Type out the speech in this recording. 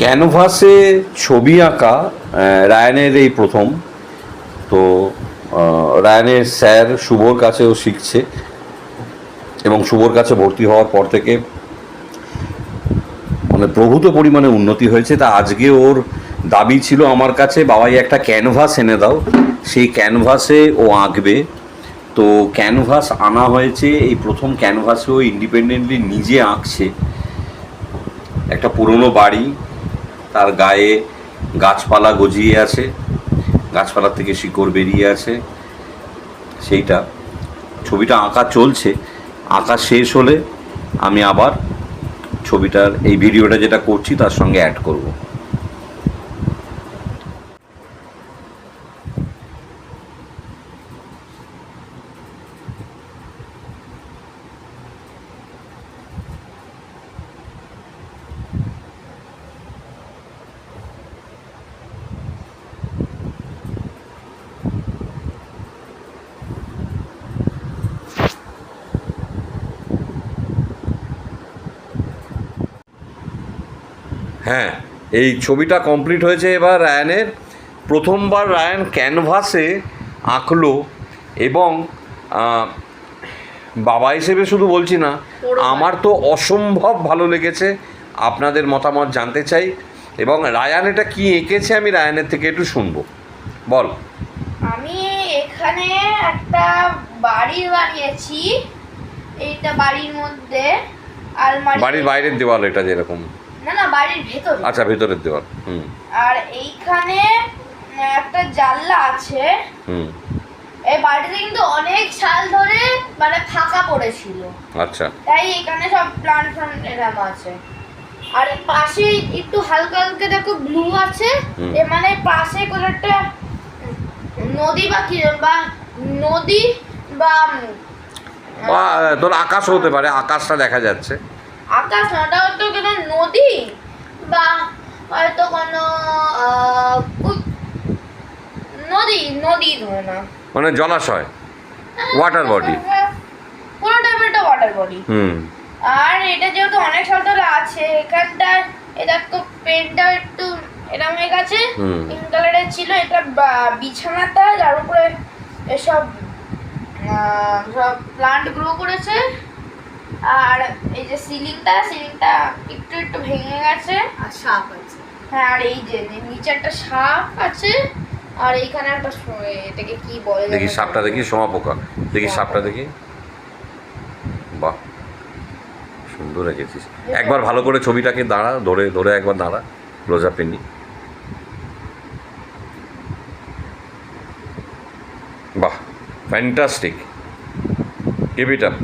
ক্যানভাসে ছবি আঁকা? রায়ানের এই প্রথম। তো রায়ানের স্যার শুভর কাছেও শিখছে এবং শুভর কাছে ভর্তি হওয়ার পর থেকে মানে প্রভূত পরিমাণে উন্নতি হয়েছে। তা আজকে ওর দাবি ছিল আমার কাছে, বাবাই, একটা ক্যানভাস এনে দাও। সেই ক্যানভাসে ও আঁকবে। তো ক্যানভাস আনা হয়েছে, এই প্রথম ক্যানভাসে ও ইন্ডিপেন্ডেন্টলি নিজে আঁকছে। একটা পুরনো বাড়ি তার গায়ে গাছপালা গজিয়ে আছে, গাছপালা থেকে শিকড় বেরিয়ে আছে, সেইটা। ছবিটা আঁকা চলছে, আঁকা শেষ হলে আমি আবার ছবিটার এই ভিডিওটা যেটা করছি তার সঙ্গে অ্যাড করব। হ্যাঁ এই ছবিটা কমপ্লিট হয়েছে এবার রায়ানের। প্রথমবার রায়ান ক্যানভাসে আঁকলো এবং বাবা হিসেবে শুধু বলছি না আমার তো অসম্ভব ভালো লেগেছে আপনাদের মতামত জানতে চাই এবং রায়ান এটা কি এঁকেছে আমি রায়ানের থেকে একটু শুনব। বল। আমি এখানে একটা বাড়ি বানিয়েছি এইটা বাড়ির মধ্যে আলমারি বাড়ির বাইরের দেওয়াল এটা যেরকম। না না বাড়ির ভেতরে। আচ্ছা ভেতরের দেওয়াল হুম। আর এইখানে একটা জানলা আছে। হুম। এই বাড়িতে কিন্তু অনেক সাল ধরে মানে ফাঁকা পড়েছিল। আচ্ছা। তাই এখানে সব প্লান্ট ফ্লান্ট এরকম আছে। আর পাশে একটু হালকা হালকা দেখো ব্লু আছে। এ মানে পাশে কোনো একটা নদী বা কি বা নদী বা তোর আকাশ হতে পারে আকাশটা দেখা যাচ্ছে। আকাশ ওটা নদী বা হয়তো কোনো নদী নদী ধরে না। মানে জলাশয় ওয়াটার বডি কোনো টাইপের একটা ওয়াটার বডি হুম। আর এটা যেহেতু অনেক সাল ধরে আছে এখানটার এটা তো পেনটা একটু এরকম হয়ে গেছে। পিঙ্ক কালারের ছিল এটা বিছানাটা যার উপরে এসব সব প্লান্ট গ্রো করেছে। আর এই যে সিলিংটা সিলিংটা একটু একটু ভেঙে গেছে। আর সাপ আছে। হ্যাঁ আর এই যে নিচে একটা সাপ আছে আর এইখানে একটা এটাকে কি বলে দেখি সাপটা দেখি সোমা পোকা। দেখি সাপটা দেখি। বাহ সুন্দর এঁকেছিস। একবার ভালো করে ছবিটাকে দাঁড়া ধরে ধরে একবার দাঁড়া ক্লোজ আপে নি। বাহ ফ্যান্টাস্টিক কিপ ইট আপ